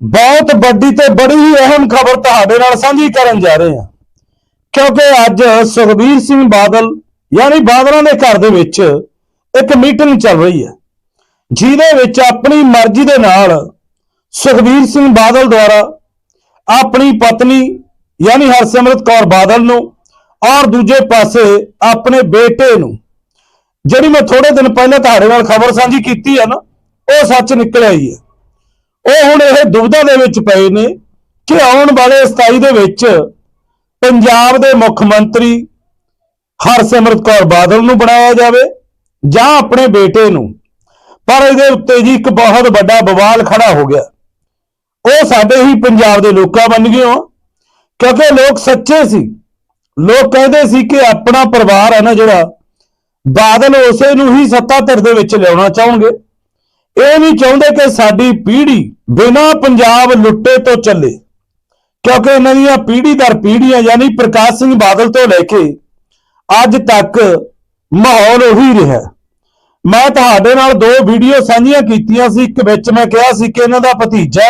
ਬਹੁਤ ਵੱਡੀ ਤੇ ਬੜੀ ਹੀ ਅਹਿਮ ਖਬਰ ਤੁਹਾਡੇ ਨਾਲ ਸਾਂਝੀ ਕਰਨ ਜਾ ਰਹੇ ਹਾਂ। ਕਿਉਂਕਿ ਅੱਜ ਸੁਖਬੀਰ ਸਿੰਘ ਬਾਦਲ, ਯਾਨੀ ਬਾਦਲਾਂ ਦੇ ਘਰ ਦੇ ਵਿੱਚ ਇੱਕ ਮੀਟਿੰਗ ਚੱਲ ਰਹੀ ਹੈ। ਜਿਹਦੇ ਵਿੱਚ ਆਪਣੀ ਮਰਜ਼ੀ ਦੇ ਨਾਲ ਸੁਖਬੀਰ ਸਿੰਘ ਬਾਦਲ ਦੁਆਰਾ ਆਪਣੀ ਪਤਨੀ, ਯਾਨੀ ਹਰਸਿਮਰਤ ਕੌਰ ਬਾਦਲ ਨੂੰ ਔਰ ਦੂਜੇ ਪਾਸੇ ਆਪਣੇ ਬੇਟੇ ਨੂੰ, ਜਿਹੜੀ ਮੈਂ ਥੋੜੇ ਦਿਨ ਪਹਿਲਾਂ ਤੁਹਾਡੇ ਨਾਲ ਖਬਰ ਸਾਂਝੀ ਕੀਤੀ ਹੈ ਨਾ, ਉਹ ਸੱਚ ਨਿਕਲ ਆਈ ਹੈ। ਉਹ ਹੁਣ ਇਹ ਦੁਬਿਧਾ ਦੇ ਵਿੱਚ ਪਏ ਨੇ ਕਿ ਆਉਣ ਵਾਲੇ 27 ਦੇ ਵਿੱਚ ਪੰਜਾਬ ਦੇ ਮੁੱਖ ਮੰਤਰੀ ਹਰਸਿਮਰਤ ਕੌਰ ਬਾਦਲ ਨੂੰ ਬਣਾਇਆ ਜਾਵੇ ਜਾਂ ਆਪਣੇ ਬੇਟੇ ਨੂੰ। ਪਰ ਇਹਦੇ ਉੱਤੇ ਜੀ ਇੱਕ ਬਹੁਤ ਵੱਡਾ ਬਵਾਲ ਖੜਾ ਹੋ ਗਿਆ। ਉਹ ਸਾਡੇ ਹੀ ਪੰਜਾਬ ਦੇ ਲੋਕਾਂ ਬਣ ਗਏ ਹੋ। ਕਿਉਂਕਿ ਲੋਕ ਸੱਚੇ ਸੀ। ਲੋਕ ਕਹਿੰਦੇ ਸੀ ਕਿ ਆਪਣਾ ਪਰਿਵਾਰ ਹੈ ਨਾ ਜਿਹੜਾ, ਬਾਦਲ ਉਸੇ ਨੂੰ ਹੀ ਸੱਤਾ ਧਿਰ ਦੇ ਵਿੱਚ ਲਿਆਉਣਾ ਚਾਹਣਗੇ। ਇਹ ਨਹੀਂ ਚਾਹੁੰਦੇ ਕਿ ਸਾਡੀ ਪੀੜ੍ਹੀ ਬਿਨਾਂ ਪੰਜਾਬ ਲੁੱਟੇ ਤੋਂ ਚੱਲੇ। ਕਿਉਂਕਿ ਇਹਨਾਂ ਦੀਆਂ ਪੀੜ੍ਹੀ ਦਰ ਪੀੜ੍ਹੀਆਂ ਯਾਨੀ ਪ੍ਰਕਾਸ਼ ਸਿੰਘ ਬਾਦਲ ਤੋਂ ਲੈ ਕੇ ਅੱਜ ਤੱਕ ਮਾਹੌਲ ਉਹੀ ਰਿਹਾ। ਮੈਂ ਤੁਹਾਡੇ ਨਾਲ ਦੋ ਵੀਡੀਓ ਸਾਂਝੀਆਂ ਕੀਤੀਆਂ ਸੀ, ਇੱਕ ਵਿੱਚ ਮੈਂ ਕਿਹਾ ਸੀ ਕਿ ਇਹਨਾਂ ਦਾ ਭਤੀਜਾ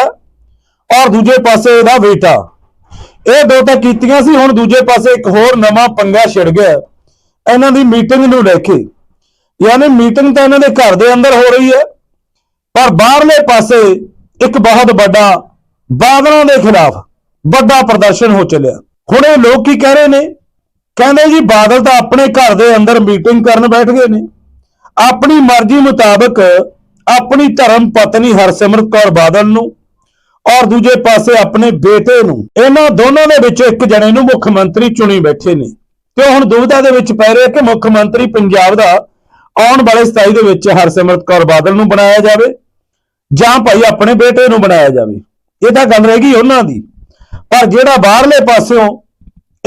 ਔਰ ਦੂਜੇ ਪਾਸੇ ਇਹਦਾ ਬੇਟਾ। ਇਹ ਦੋ ਤਾਂ ਕੀਤੀਆਂ ਸੀ, ਹੁਣ ਦੂਜੇ ਪਾਸੇ ਇੱਕ ਹੋਰ ਨਵਾਂ ਪੰਗਾ ਛਿੜ ਗਿਆ ਇਹਨਾਂ ਦੀ ਮੀਟਿੰਗ ਨੂੰ ਲੈ ਕੇ। ਯਾਨੀ ਮੀਟਿੰਗ ਤਾਂ ਇਹਨਾਂ ਦੇ ਘਰ ਦੇ ਅੰਦਰ ਹੋ ਰਹੀ ਹੈ, ਪਰ ਬਾਹਰਲੇ ਪਾਸੇ ਇੱਕ ਬਹੁਤ ਵੱਡਾ ਬਾਦਲਾਂ ਦੇ ਖਿਲਾਫ ਵੱਡਾ ਪ੍ਰਦਰਸ਼ਨ ਹੋ ਚੱਲਿਆ। ਹੁਣ ਇਹ ਲੋਕ ਕੀ ਕਹਿ ਰਹੇ ਨੇ? ਕਹਿੰਦੇ ਜੀ ਬਾਦਲ ਤਾਂ ਆਪਣੇ ਘਰ ਦੇ ਅੰਦਰ ਮੀਟਿੰਗ ਕਰਨ ਬੈਠ ਗਏ ਨੇ। ਆਪਣੀ ਮਰਜ਼ੀ ਮੁਤਾਬਕ ਆਪਣੀ ਧਰਮ ਪਤਨੀ ਹਰਸਿਮਰਤ ਕੌਰ ਬਾਦਲ ਨੂੰ ਔਰ ਦੂਜੇ ਪਾਸੇ ਆਪਣੇ ਬੇਟੇ ਨੂੰ, ਇਹਨਾਂ ਦੋਨਾਂ ਦੇ ਵਿੱਚ ਇੱਕ ਜਣੇ ਨੂੰ ਮੁੱਖ ਮੰਤਰੀ ਚੁਣੀ ਬੈਠੇ ਨੇ। ਤੇ ਉਹ ਹੁਣ ਦੁਵਿਧਾ ਦੇ ਵਿੱਚ ਪੈ ਰਿਹਾ ਕਿ ਮੁੱਖ ਮੰਤਰੀ ਪੰਜਾਬ ਦਾ ਆਉਣ ਵਾਲੇ 27 ਦੇ ਵਿੱਚ ਹਰਸਿਮਰਤ ਕੌਰ ਬਾਦਲ ਨੂੰ ਬਣਾਇਆ ਜਾਵੇ। ਜਾਂ ਭਾਈ ਆਪਣੇ ਬੇਟੇ ਨੂੰ ਬਣਾਇਆ ਜਾਵੇ। ਇਹ ਤਾਂ ਗੱਲ ਰਹੇਗੀ ਉਹਨਾਂ ਦੀ। ਪਰ ਜਿਹੜਾ ਬਾਹਰਲੇ ਪਾਸਿਓਂ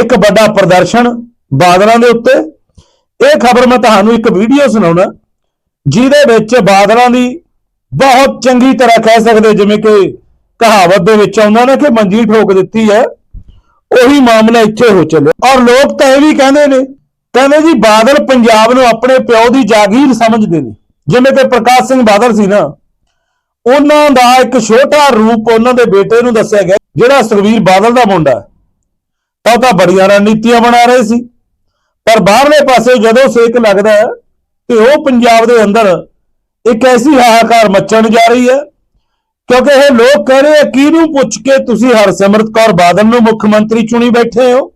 ਇੱਕ ਵੱਡਾ ਪ੍ਰਦਰਸ਼ਨ ਬਾਦਲਾਂ ਦੇ ਉੱਤੇ, ਇਹ ਖਬਰ ਮੈਂ ਤੁਹਾਨੂੰ ਇੱਕ ਵੀਡੀਓ ਸੁਣਾਉਣਾ, ਜਿਹਦੇ ਵਿੱਚ ਬਾਦਲਾਂ ਦੀ ਬਹੁਤ ਚੰਗੀ ਤਰ੍ਹਾਂ ਕਹਿ ਸਕਦੇ ਜਿਵੇਂ ਕਿ ਕਹਾਵਤ ਦੇ ਵਿੱਚ ਆਉਂਦਾ ਨਾ ਕਿ ਮੰਜੀ ਠੋਕ ਦਿੱਤੀ ਹੈ, ਉਹੀ ਮਾਮਲਾ ਇੱਥੇ ਹੋ ਚੱਲਿਆ। ਔਰ ਲੋਕ ਤਾਂ ਇਹ ਵੀ ਕਹਿੰਦੇ ਨੇ, ਕਹਿੰਦੇ ਜੀ ਬਾਦਲ ਪੰਜਾਬ ਨੂੰ ਆਪਣੇ ਪਿਓ ਦੀ ਜਾਗੀਰ ਸਮਝਦੇ ਨੇ। ਜਿਵੇਂ ਕਿ ਪ੍ਰਕਾਸ਼ ਸਿੰਘ ਬਾਦਲ ਸੀ ਨਾ ਉਹਨਾਂ ਦਾ ਇੱਕ ਛੋਟਾ ਰੂਪ ਉਹਨਾਂ ਦੇ ਬੇਟੇ ਨੂੰ ਦੱਸਿਆ ਗਿਆ, ਜਿਹੜਾ ਸੁਖਵੀਰ ਬਾਦਲ ਦਾ ਮੁੰਡਾ ਤਾਂ ਉਹ ਤਾਂ ਬੜੀਆਂ ਰਣਨੀਤੀਆਂ ਬਣਾ ਰਹੇ ਸੀ। ਪਰ ਬਾਹਰਲੇ ਪਾਸੇ ਜਦੋਂ ਸੇਕ ਲੱਗਦਾ ਹੈ ਕਿ ਉਹ ਪੰਜਾਬ ਦੇ ਅੰਦਰ ਇੱਕ ਐਸੀ ਹਾਹਾਕਾਰ ਮੱਚਣ ਜਾ ਰਹੀ ਹੈ, ਕਿਉਂਕਿ ਇਹ ਲੋਕ ਕਹਿ ਰਹੇ ਆ, ਕਿਹਨੂੰ ਪੁੱਛ ਕੇ ਤੁਸੀਂ ਹਰਸਿਮਰਤ ਕੌਰ ਬਾਦਲ ਨੂੰ ਮੁੱਖ ਮੰਤਰੀ ਚੁਣੀ ਬੈਠੇ ਹੋ?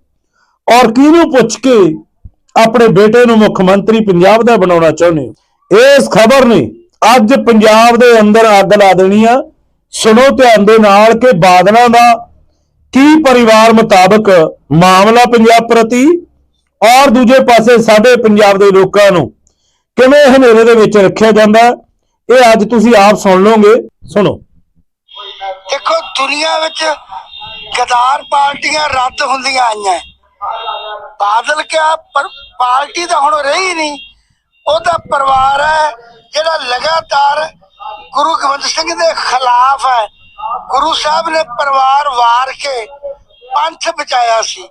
ਔਰ ਕਿਹਨੂੰ ਪੁੱਛ ਕੇ ਆਪਣੇ ਬੇਟੇ ਨੂੰ ਮੁੱਖ ਮੰਤਰੀ ਪੰਜਾਬ ਦਾ ਬਣਾਉਣਾ ਚਾਹੁੰਦੇ ਹੋ? ਇਸ ਖਬਰ ਨੇ ਅੱਜ ਪੰਜਾਬ ਦੇ ਅੰਦਰ ਅੱਗ ਲਾ ਦੇਣੀ ਆ। ਸੁਣੋ ਧਿਆਨ ਦੇ ਨਾਲ ਕਿ ਬਾਦਲਾਂ ਦਾ ਕੀ ਪਰਿਵਾਰ ਮੁਤਾਬਕ ਮਾਮਲਾ ਪੰਜਾਬ ਪ੍ਰਤੀ ਔਰ ਦੂਜੇ ਪਾਸੇ ਸਾਡੇ ਪੰਜਾਬ ਦੇ ਲੋਕਾਂ ਨੂੰ ਕਿਵੇਂ ਹਨੇਰੇ ਦੇ ਵਿੱਚ ਰੱਖਿਆ ਜਾਂਦਾ ਇਹ ਅੱਜ ਤੁਸੀਂ ਆਪ ਸੁਣ ਲਓਗੇ। ਸੁਣੋ। ਦੇਖੋ, ਦੁਨੀਆ ਵਿੱਚ ਗਦਾਰ ਪਾਰਟੀਆਂ ਰੱਦ ਹੁੰਦੀਆਂ ਆਈਆਂ। ਬਾਦਲ ਕਿਆ ਪਰ ਪਾਰਟੀ ਤਾਂ ਹੁਣ ਰਹੀ ਨਹੀਂ। ਉਹਦਾ ਪਰਿਵਾਰ ਹੈ, ਜਿਹੜਾ ਲਗਾਤਾਰ ਗੁਰੂ ਗੋਬਿੰਦ ਸਿੰਘ ਦੇ ਖਿਲਾਫ ਹੈ। ਗੁਰੂ ਸਾਹਿਬ ਨੇ ਪਰਿਵਾਰ ਵਾਰ ਕੇ ਪੰਥ ਬਚਾਇਆ ਸੀ।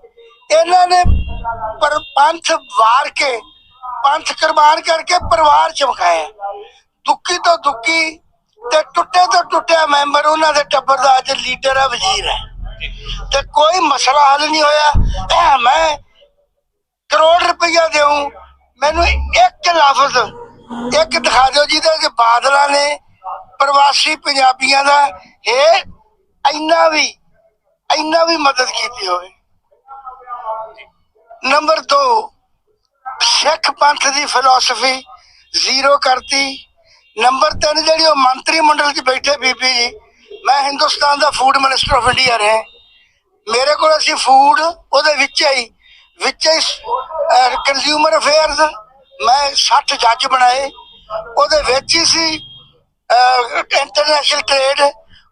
ਇਹਨਾਂ ਨੇ ਪਰ ਪੰਥ ਵਾਰ ਕੇ, ਪੰਥ ਕੁਰਬਾਨ ਕਰਕੇ ਪਰਿਵਾਰ ਚਮਕਾਇਆ ਦੁੱਖੀ ਤੋਂ ਦੁੱਖੀ ਤੇ ਟੁੱਟੇ ਤੋਂ ਟੁੱਟਿਆ ਮੈਂਬਰ ਉਹਨਾਂ ਦੇ ਟੱਬਰ ਦਾ ਅੱਜ ਲੀਡਰ ਹੈ, ਵਜ਼ੀਰ ਹੈ। ਤੇ ਕੋਈ ਮਸਲਾ ਹੱਲ ਨਹੀਂ ਹੋਇਆ। ਮੈਂ ਕਰੋੜ ਰੁਪਈਆ ਦੇਉ ਮੈਨੂੰ ਇੱਕ ਲਫ਼ਜ਼, ਇੱਕ ਦਿਖਾ ਦਿਓ ਜਿਹਦੇ ਕਿ ਬਾਦਲਾਂ ਨੇ, ਪ੍ਰਵਾਸੀ ਪੰਜਾਬੀਆਂ ਦਾ ਇਹ ਇੰਨਾ ਵੀ ਇੰਨਾ ਵੀ ਮਦਦ ਕੀਤੀ ਹੋਵੇ। ਨੰਬਰ 2 ਸਿੱਖ ਪੰਥ ਦੀ ਫਿਲਾਸਫੀ ਜ਼ੀਰੋ ਕਰਤੀ। ਨੰਬਰ 3 ਜਿਹੜੀ ਉਹ ਮੰਤਰੀ ਮੰਡਲ 'ਚ ਬੈਠੇ ਬੀਬੀ ਜੀ, ਮੈਂ ਹਿੰਦੁਸਤਾਨ ਦਾ ਫੂਡ ਮਿਨਿਸਟਰ ਆਫ ਇੰਡੀਆ ਰਿਹਾ। ਮੇਰੇ ਕੋਲ ਅਸੀਂ ਫੂਡ ਉਹਦੇ ਵਿੱਚ ਹੀ ਵਿੱਚ ਕੰਜ਼ਿਊਮਰ ਅਫੇਅਰਸ ਮੈਂ 60 ਜੱਜ ਬਣਾਏ। ਉਹਦੇ ਵਿੱਚ ਹੀ ਸੀ ਇੰਟਰਨੈਸ਼ਨਲ ਟ੍ਰੇਡ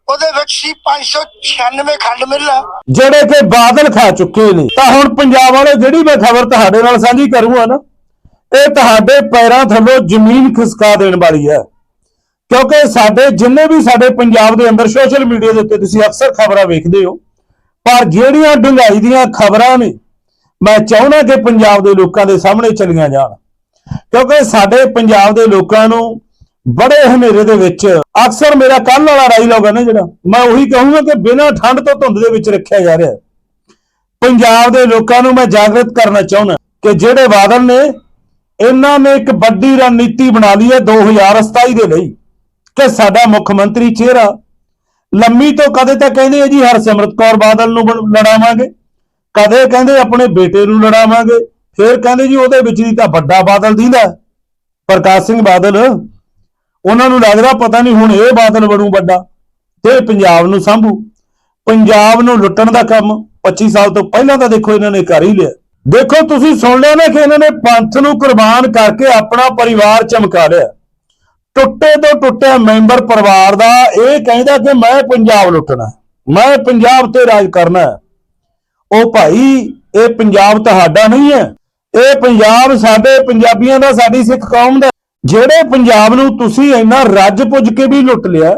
ਉਹਦੇ ਵਿੱਚ ਸੀ 596 ਖੰਡ ਮਿੱਲਾਂ। ਜਿਹੜੇ ਕਿ ਬਾਦਲ ਖਾ ਚੁੱਕੇ ਨੇ, ਤਾਂ ਹੁਣ ਪੰਜਾਬ ਵਾਲੇ ਜਿਹੜੀ ਮੈਂ ਖਬਰ ਤੁਹਾਡੇ ਨਾਲ ਸਾਂਝੀ ਕਰੂੰਗਾ ਨਾ, ਇਹ ਤੁਹਾਡੇ ਪੈਰਾਂ ਥੱਲੋਂ ਜ਼ਮੀਨ ਖਿਸਕਾ ਦੇਣ ਵਾਲੀ ਹੈ। ਕਿਉਂਕਿ ਸਾਡੇ, ਜਿੰਨੇ ਵੀ ਸਾਡੇ ਪੰਜਾਬ ਦੇ ਅੰਦਰ ਸੋਸ਼ਲ ਮੀਡੀਆ ਦੇ ਉੱਤੇ ਤੁਸੀਂ ਅਕਸਰ ਖਬਰਾਂ ਵੇਖਦੇ ਹੋ, ਪਰ ਜਿਹੜੀਆਂ ਡੂੰਘਾਈ ਦੀਆਂ ਖਬਰਾਂ ਨੇ ਮੈਂ ਚਾਹੁੰਦਾ ਕਿ ਪੰਜਾਬ ਦੇ ਲੋਕਾਂ ਦੇ ਸਾਹਮਣੇ ਚਲੀਆਂ ਜਾਣ। ਕਿਉਂਕਿ ਸਾਡੇ ਪੰਜਾਬ ਦੇ ਲੋਕਾਂ ਨੂੰ ਬੜੇ ਹਨੇਰੇ ਦੇ ਵਿੱਚ ਅਕਸਰ ਮੇਰਾ ਕੱਲ ਵਾਲਾ ਡਾਇਲੌਗ ਹੈ ਨਾ ਜਿਹੜਾ। ਮੈਂ ਉਹੀ ਕਹੂੰਗਾ ਕਿ ਬਿਨਾਂ ਠੰਡ ਤੋਂ ਧੁੰਦ ਦੇ ਵਿੱਚ ਰੱਖਿਆ ਜਾ ਰਿਹਾ। ਪੰਜਾਬ ਦੇ ਲੋਕਾਂ ਨੂੰ ਮੈਂ ਜਾਗਰਤ ਕਰਨਾ ਚਾਹੁੰਦਾ ਕਿ ਜਿਹੜੇ ਬਾਦਲ ਨੇ, ਇਹਨਾਂ ਨੇ ਇੱਕ ਵੱਡੀ ਰਣਨੀਤੀ ਬਣਾ ਲਈ ਹੈ 2027 ਦੇ ਲਈ ਕਿ ਸਾਡਾ ਮੁੱਖ ਮੰਤਰੀ ਚਿਹਰਾ ਲੰਮੀ ਤੋਂ ਕਦੇ ਤਾਂ ਕਹਿੰਦੇ ਆ ਜੀ ਹਰਸਿਮਰਤ ਕੌਰ ਬਾਦਲ ਨੂੰ ਬਣ- ਲੜਾਵਾਂਗੇ। ਕਦੇ ਕਹਿੰਦੇ ਆਪਣੇ ਬੇਟੇ ਨੂੰ ਲੜਾਵਾਂਗੇ, ਫਿਰ ਕਹਿੰਦੇ ਜੀ ਉਹਦੇ ਵਿੱਚ ਦੀ ਤਾਂ ਵੱਡਾ ਬਾਦਲ ਦੀਂਦਾ ਪ੍ਰਕਾਸ਼ ਸਿੰਘ ਬਾਦਲ। ਉਹਨਾਂ ਨੂੰ ਲੱਗਦਾ ਪਤਾ ਨਹੀਂ ਹੁਣ ਇਹ ਬਾਦਲ ਬਣੂ ਵੱਡਾ, ਤੇ ਪੰਜਾਬ ਨੂੰ ਸੰਭੂ। ਪੰਜਾਬ ਨੂੰ ਲੁੱਟਣ ਦਾ ਕੰਮ 25 ਸਾਲ ਤੋਂ ਪਹਿਲਾਂ ਤਾਂ ਦੇਖੋ ਇਹਨਾਂ ਨੇ ਕਰ ਹੀ ਲਿਆ। ਦੇਖੋ ਤੁਸੀਂ ਸੁਣ ਲਿਆ ਨਾ ਕਿ ਇਹਨਾਂ ਨੇ ਪੰਥ ਨੂੰ ਕੁਰਬਾਨ ਕਰਕੇ ਆਪਣਾ ਪਰਿਵਾਰ ਚਮਕਾ ਲਿਆ। ਟੁੱਟੇ ਤੋਂ ਟੁੱਟਿਆ ਮੈਂਬਰ ਪਰਿਵਾਰ ਦਾ ਇਹ ਕਹਿੰਦਾ ਕਿ ਮੈਂ ਪੰਜਾਬ ਲੁੱਟਣਾ ਮੈਂ ਪੰਜਾਬ ਤੇ ਰਾਜ ਕਰਨਾ ਉਹ ਭਾਈ, ਇਹ ਪੰਜਾਬ ਤੁਹਾਡਾ ਨਹੀਂ ਹੈ। ਇਹ ਪੰਜਾਬ ਸਾਡੇ ਪੰਜਾਬੀਆਂ ਦਾ, ਸਾਡੀ ਸਿੱਖ ਕੌਮ ਦਾ। ਜਿਹੜੇ ਪੰਜਾਬ ਨੂੰ ਤੁਸੀਂ ਇੰਨਾ ਰੱਜ ਪੁੱਜ ਕੇ ਵੀ ਲੁੱਟ ਲਿਆ,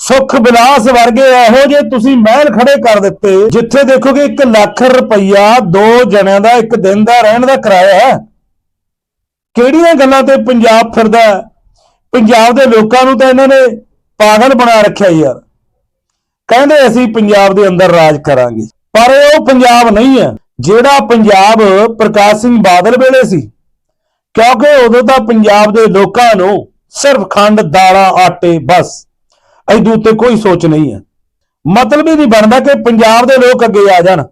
ਸੁਖ ਬਿਲਾਸ ਵਰਗੇ ਇਹੋ ਜੇ ਤੁਸੀਂ ਮਹਿਲ ਖੜੇ ਕਰ ਦਿੱਤੇ, ਜਿੱਥੇ ਦੇਖੋਗੇ 1 ਲੱਖ ਰੁਪਈਆ ਦੋ ਜਣਿਆਂ ਦਾ, ਇੱਕ ਦਿਨ ਦਾ ਰਹਿਣ ਦਾ ਕਿਰਾਇਆ ਹੈ। ਕਿਹੜੀਆਂ ਗੱਲਾਂ ਤੇ ਪੰਜਾਬ ਫਿਰਦਾ ਪੰਜਾਬ ਦੇ ਲੋਕਾਂ ਨੂੰ ਤਾਂ ਇਹਨਾਂ ਨੇ ਪਾਗਲ ਬਣਾ ਰੱਖਿਆ ਯਾਰ। ਕਹਿੰਦੇ ਅਸੀਂ ਪੰਜਾਬ ਦੇ ਅੰਦਰ ਰਾਜ ਕਰਾਂਗੇ। ਪਰ ਉਹ ਪੰਜਾਬ ਨਹੀਂ ਹੈ, ਜਿਹੜਾ ਪੰਜਾਬ ਪ੍ਰਕਾਸ਼ ਸਿੰਘ ਬਾਦਲ ਵੇਲੇ ਸੀ। ਕਿਉਂਕਿ ਉਦੋਂ ਤਾਂ ਪੰਜਾਬ ਦੇ ਲੋਕਾਂ ਨੂੰ ਸਿਰਫ ਖੰਡ, ਦਾਲਾਂ, ਆਟੇ, ਬਸ ਐਦੂ ਉੱਤੇ ਕੋਈ ਸੋਚ ਨਹੀਂ ਹੈ। ਮਤਲਬ ਹੀ ਨਹੀਂ ਬਣਦਾ ਕਿ ਪੰਜਾਬ ਦੇ ਲੋਕ ਅੱਗੇ ਆ ਜਾਣ।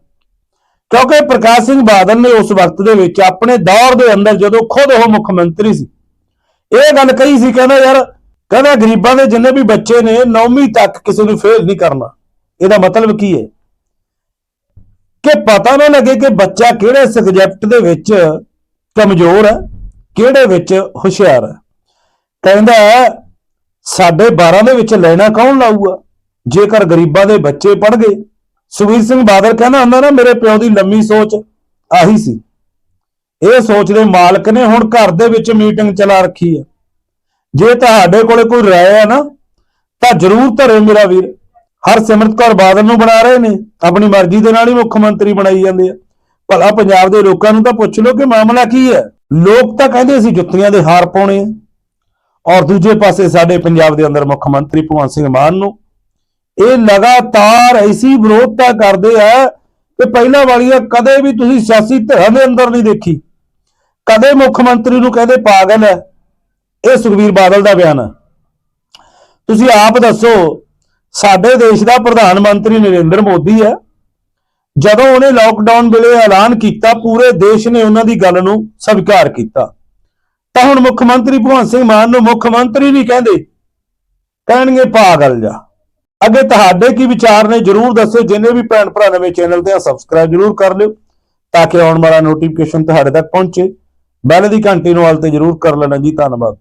ਕਿਉਂਕਿ ਪ੍ਰਕਾਸ਼ ਸਿੰਘ ਬਾਦਲ ਨੇ ਉਸ ਵਕਤ ਦੇ ਵਿੱਚ ਆਪਣੇ ਦੌਰ ਦੇ ਅੰਦਰ ਜਦੋਂ ਖੁਦ ਉਹ ਮੁੱਖ ਮੰਤਰੀ ਸੀ, ਇਹ ਗੱਲ ਕਹੀ ਸੀ, ਕਹਿੰਦਾ ਯਾਰ, ਕਹਿੰਦਾ ਗਰੀਬਾਂ ਦੇ ਜਿੰਨੇ ਵੀ ਬੱਚੇ ਨੇ 9ਵੀਂ ਤੱਕ ਕਿਸੇ ਨੂੰ ਫੇਲ ਨਹੀਂ ਕਰਨਾ। ਇਹਦਾ ਮਤਲਬ ਕੀ ਹੈ? ਕਿ ਪਤਾ ਨਾ ਲੱਗੇ ਕਿ ਬੱਚਾ ਕਿਹੜੇ ਸਬਜੈਕਟ ਦੇ ਵਿੱਚ ਕਮਜ਼ੋਰ ਹੈ, ਕਿਹੜੇ ਵਿੱਚ ਹੁਸ਼ਿਆਰ ਹੈ। ਕਹਿੰਦਾ ਸਾਡੇ 12 ਦੇ ਵਿੱਚ ਲੈਣਾ ਕੌਣ ਲਾਊਗਾ? ਜੇਕਰ ਗਰੀਬਾਂ ਦੇ ਬੱਚੇ ਪੜ ਗਏ। ਸੁਖਬੀਰ ਸਿੰਘ ਬਾਦਲ ਕਹਿੰਦਾ ਹੁੰਦਾ ਨਾ, ਮੇਰੇ ਪਿਓ ਦੀ ਲੰਮੀ ਸੋਚ ਆਹੀ ਸੀ। ਇਹ ਸੋਚ ਦੇ ਮਾਲਕ ਨੇ ਹੁਣ ਘਰ ਦੇ ਵਿੱਚ ਮੀਟਿੰਗ ਚਲਾ ਰੱਖੀ ਹੈ। ਜੇ ਤੁਹਾਡੇ ਕੋਲੇ ਕੋਈ ਰਾਏ ਹੈ ਨਾ, ਤਾਂ ਜਰੂਰ ਧਰੇ ਮੇਰਾ ਵੀਰ। ਹਰਸਿਮਰਤ ਕੌਰ ਬਾਦਲ ਨੂੰ ਬਣਾ ਰਹੇ ਨੇ, ਆਪਣੀ ਮਰਜ਼ੀ ਦੇ ਨਾਲ ਹੀ ਮੁੱਖ ਮੰਤਰੀ ਬਣਾਈ ਜਾਂਦੇ ਆ। ਭਲਾ ਪੰਜਾਬ ਦੇ ਲੋਕਾਂ ਨੂੰ ਤਾਂ ਪੁੱਛ ਲਓ ਕਿ ਮਾਮਲਾ ਕੀ ਹੈ। ਲੋਕ ਤਾਂ ਕਹਿੰਦੇ ਅਸੀਂ ਜੁੱਤੀਆਂ ਦੇ ਹਾਰ ਪਾਉਣੇ ਆ। ਔਰ ਦੂਜੇ ਪਾਸੇ ਸਾਡੇ ਪੰਜਾਬ ਦੇ ਅੰਦਰ ਮੁੱਖ ਮੰਤਰੀ ਭਗਵੰਤ ਸਿੰਘ ਮਾਨ ਨੂੰ ਇਹ ਲਗਾਤਾਰ ਐਸੀ ਵਿਰੋਧਤਾ ਕਰਦੇ ਆ ਕਿ ਪਹਿਲਾਂ ਵਾਲੀਆਂ ਕਦੇ ਵੀ ਤੁਸੀਂ ਸਿਆਸੀ ਧਿਰਾਂ ਦੇ ਅੰਦਰ ਨਹੀਂ ਦੇਖੀ। ਕਦੇ ਮੁੱਖ ਮੰਤਰੀ ਨੂੰ ਕਹਿੰਦੇ ਪਾਗਲ ਹੈ। ਇਹ ਸੁਖਵੀਰ ਬਾਦਲ ਦਾ ਬਿਆਨ ਹੈ ਤੁਸੀਂ ਆਪ ਦੱਸੋ ਸਾਡੇ ਦੇਸ਼ ਦਾ ਪ੍ਰਧਾਨ ਮੰਤਰੀ ਨਰਿੰਦਰ ਮੋਦੀ ਹੈ। ਜਦੋਂ ਉਹਨੇ ਲਾਕਡਾਊਨ ਵੇਲੇ ਐਲਾਨ ਕੀਤਾ, ਪੂਰੇ ਦੇਸ਼ ਨੇ ਉਹਨਾਂ ਦੀ ਗੱਲ ਨੂੰ ਸਵੀਕਾਰ ਕੀਤਾ। ਤਾਂ ਹੁਣ ਮੁੱਖ ਮੰਤਰੀ ਭਗਵੰਤ ਸਿੰਘ ਮਾਨ ਨੂੰ ਮੁੱਖ ਮੰਤਰੀ ਨਹੀਂ ਕਹਿੰਦੇ, ਕਹਿਣਗੇ ਪਾਗਲ ਜਾ ਅੱਗੇ ਤੁਹਾਡੇ ਕੀ ਵਿਚਾਰ ਨੇ ਜਰੂਰ ਦੱਸਿਓ, ਜਿੰਨੇ ਵੀ ਭੈਣ ਭਰਾ ਨਵੇਂ ਚੈਨਲ ਤੇ ਆ ਸਬਸਕ੍ਰਾਈਬ ਜਰੂਰ ਕਰ ਲਿਓ, ਤਾਂ ਕਿ ਆਉਣ ਵਾਲਾ ਨੋਟੀਫਿਕੇਸ਼ਨ ਤੁਹਾਡੇ ਤੱਕ ਪਹੁੰਚੇ। ਬੈਲ ਦੀ ਘੰਟੀ ਨੂੰ ਵਾਲ ਤੇ ਜਰੂਰ ਕਰ ਲੈਣਾ ਜੀ, ਧੰਨਵਾਦ।